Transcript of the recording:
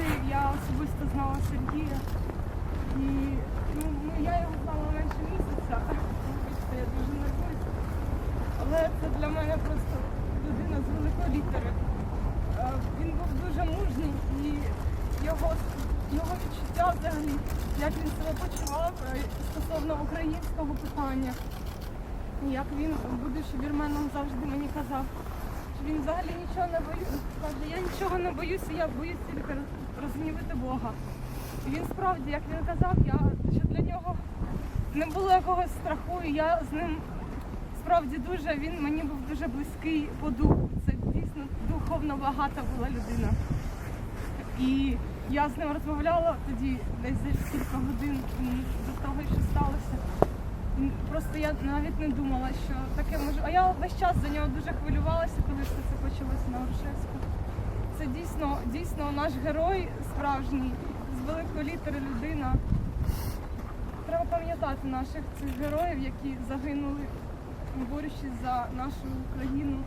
сказати, я особисто знала Сергія. І ну, ну, я його знала менше місяця. Вибачте, я дуже нервуюсь. Але це для мене просто людина з великої літери. Е, Він був дуже мужній і його, його відчуття взагалі, як він себе почував е, стосовно українського питання. Як він, будучи вірменом, завжди мені казав, він взагалі нічого не боїться. Я нічого не боюся, я боюсь тільки роз- розгнівити Бога. І він справді, як він казав, я, що для нього не було якогось страху, і я з ним справді дуже, він мені був дуже близький по духу. Це дійсно духовно багата була людина. І я з ним розмовляла тоді десь за кілька годин до того, що сталося. Просто я навіть не думала, що. А я весь час за нього дуже хвилювалася, коли все це почалося на Грушевську. Це дійсно, дійсно наш герой справжній, з великої літери людина. Треба пам'ятати наших цих героїв, які загинули, борючись за нашу країну,